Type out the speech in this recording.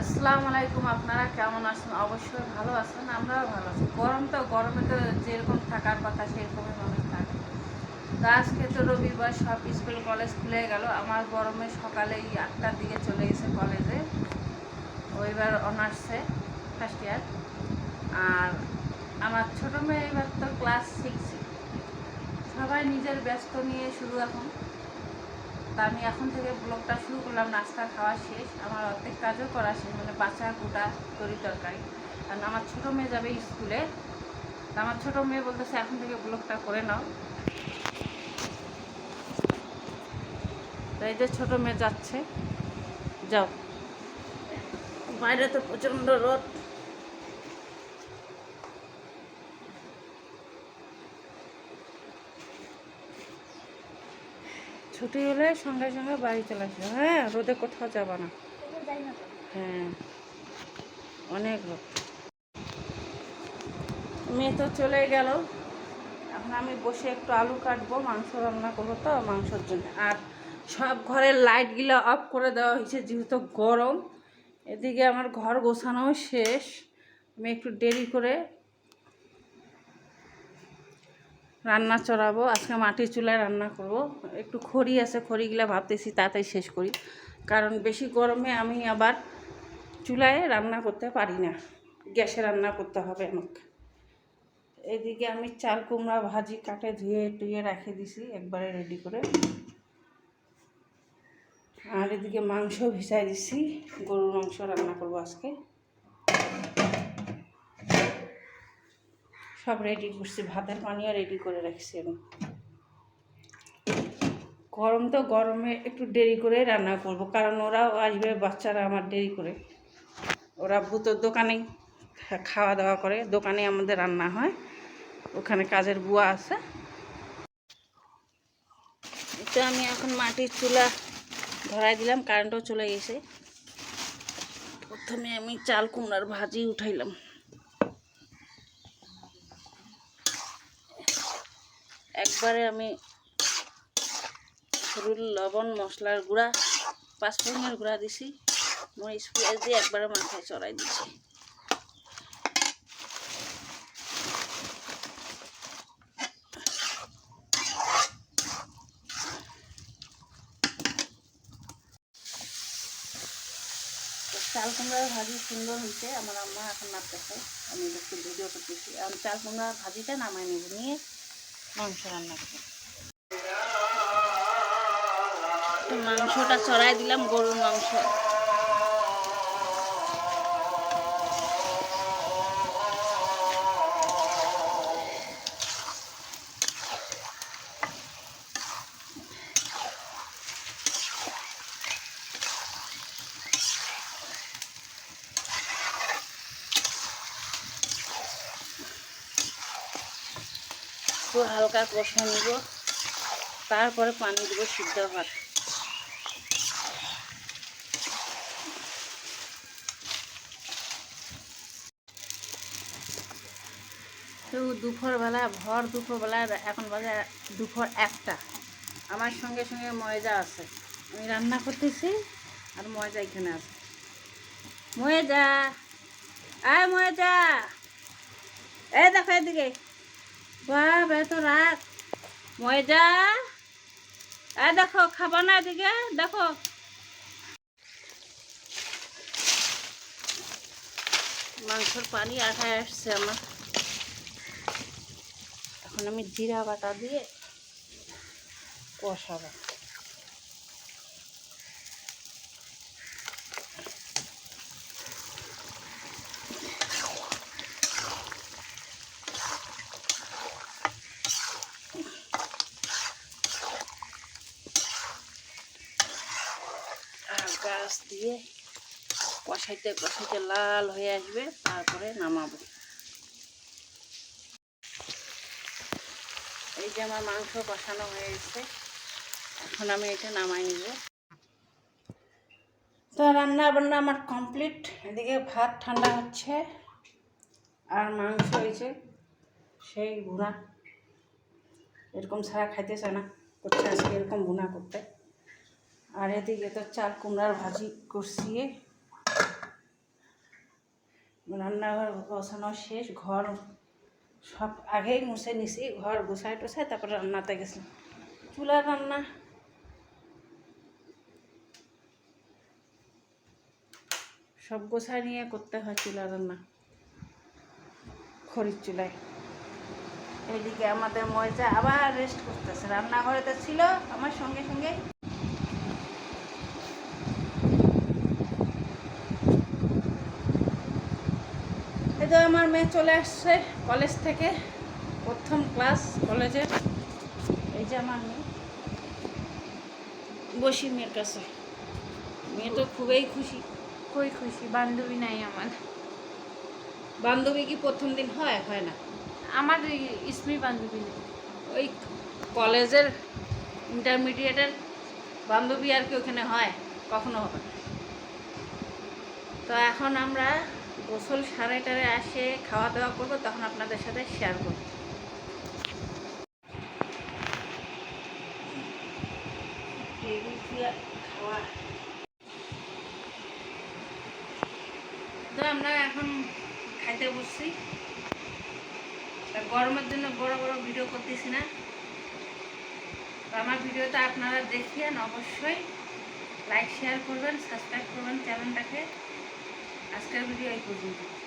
আসসালামু আলাইকুম, আপনারা কেমন আছেন? অবশ্যই ভালো আছেন, আমরাও ভালো আছি। গরম তো, গরমে তো যেরকম থাকার কথা সেরকমই মানুষ থাকে। তো আজকে তো রবিবার, সব স্কুল, কলেজ খুলে গেল। আমার গরমে সকালেই আটটার দিকে চলে গেছে কলেজে। ওইবার অনার্সে ফার্স্ট ইয়ার আর আমার ছোটো মেয়ে এবার তো ক্লাস সিক্সে সবাই নিজের ব্যস্ত নিয়ে শুরু এখন। তা আমি এখন থেকে ব্লগটা শুরু করলাম, নাস্তা খাওয়া শেষ। আমার অর্ধেক কাজও করা শেষ মানে বাচ্চা কুটা তরি তরকারি। কারণ আমার ছোটো মেয়ে যাবে স্কুলে। তা আমার ছোটো মেয়ে বলতেছে, এখন থেকে ব্লগটা করে নাও। এই যে ছোটো মেয়ে যাচ্ছে। যাও। বাইরে তো প্রচণ্ড রোদ। ছুটি হলে সঙ্গে সঙ্গে বাড়ি চলে আসবে। হ্যাঁ রোদে কোথাও যাবা না। হ্যাঁ অনেক রোদ। মেয়ে তো চলে গেল। এখন আমি বসে একটু আলু কাটবো, মাংস রান্না করব তো, মাংসর জন্য। আর সব ঘরের লাইটগুলো অফ করে দেওয়া হয়েছে, যেহেতু গরম। এদিকে আমার ঘর গোছানো শেষ। আমি একটু দেরি করে রান্না চড়াবো, আজকে মাটির চুলায় রান্না করব। একটু খড়ি আছে, খড়িগুলো ভাবতেছি তাড়াতাড়ি শেষ করি। কারণ বেশি গরমে আমি আবার চুলায় রান্না করতে পারি না। গ্যাসে রান্না করতে হবে আমাকে। এদিকে আমি চাল কুমড়া ভাজি কাটে ধুয়ে টুয়ে রেখে দিছি, একবারে রেডি করে। আর এদিকে মাংস ভিজাই দিছি, গরুর মাংস রান্না করব আজকে। সব রেডি করছি, ভাতের পানিও রেডি করে রাখছি আমি গরম তো গরমে একটু দেরি করে রান্না করব, কারণ ওরাও আসবে, বাচ্চারা আমার দেরি করে। ওরা ভূতর দোকানেই খাওয়া দাওয়া করে, দোকানে আমাদের রান্না হয়, ওখানে কাজের বুয়া আছে। তো আমি এখন মাটির চুলা ধরাই দিলাম কারেন্টও চলে গেছে। প্রথমে আমি চাল কুমড়ার ভাজি উঠাইলাম। একবারে আমি হলুদ লবণ মশলার গুঁড়া, পাঁচফোড়নের গুঁড়া দিছি। মরিচ পেঁয়াজ দিয়ে একবারে মাথায় চড়াই দিছি। চাল কুমড়ার ভাজি সুন্দর হয়েছে। আমার আম্মা এখন নাচতেছে। আমি একটু ভিডিও করতেছি। আমি চাল কুমড়ার ভাজিটা নামাই নেব। নিয়ে মাংস রান্না মাংসটা চড়াই দিলাম গরুর মাংস। একটু হালকা কষা নিব, তারপরে পানি দেবো সিদ্ধ ভাত। তো দুপুরবেলা, ভর দুপুরবেলা, এখন বাজে দুপুর একটা। আমার সঙ্গে সঙ্গে ময়দা আছে। আমি রান্না করতেছি আর ময়জা এখানে আছে। ময়জা আয় ময়জা এই দেখো এদিকে। বাপ এত রাত। মজা এ দেখো, খাব না এদিকে, দেখো। মাংসর পানি আঠায় আসছে আমার। এখন আমি জিরা বাটা দিয়ে কষাবো। গাছ দিয়ে কষাইতে কষাইতে লাল হয়ে আসবে, তারপরে নামাবো। এই যে আমার মাংস কষানো হয়ে গেছে এখন আমি এটা নামাই নিব। তো রান্না বান্না আমার কমপ্লিট, এদিকে ভাত ঠান্ডা হচ্ছে, আর মাংস হয়েছে সেই ভুনা। এরকম ছাড়া খাইতে চায় না, করছে আজকে এরকম ভুনা করতে। আর এদিকে তো চাল কুমড়ার ভাজি কষিয়ে রান্নাঘর গোছানো শেষ, ঘর সব আগেই মুছে নিছি, ঘর গুছাই টুছাই তারপর রান্নাতে গেছিলাম। চুলার রান্না। সব গোছাই নিয়ে করতে হয় চুলা রান্না, খড়ির চুলায়। এদিকে আমাদের মজা আবার রেস্ট করতেছে। রান্নাঘরে তো ছিল, আমার সঙ্গে সঙ্গে এই তো আমার মেয়ে চলে আসছে কলেজ থেকে প্রথম ক্লাস কলেজের এই যে আমার মেয়ে। বসি মেয়ের কাছে। মেয়ে তো খুবই খুশি। খুবই খুশি বান্ধবী নাই আমার। বান্ধবী কি প্রথম দিন হয় হয় না? আমার স্ত্রী বান্ধবী নেই। ওই কলেজের ইন্টারমিডিয়েটের বান্ধবী আর কি ওখানে হয় কখনো হবে তো এখন আমরা গোসল সাড়ে টারে আসে খাওয়া দাওয়া করব, তখন আপনাদের সাথে শেয়ার করব। আমরা এখন খাইতে বসছি। গরমের জন্য বড় বড় ভিডিও করতেছি না। আমার ভিডিওটা আপনারা দেখিয়েন অবশ্যই। লাইক শেয়ার করবেন সাবস্ক্রাইব করবেন চ্যানেলটাকে। আজকের ভিডিও এই পর্যন্ত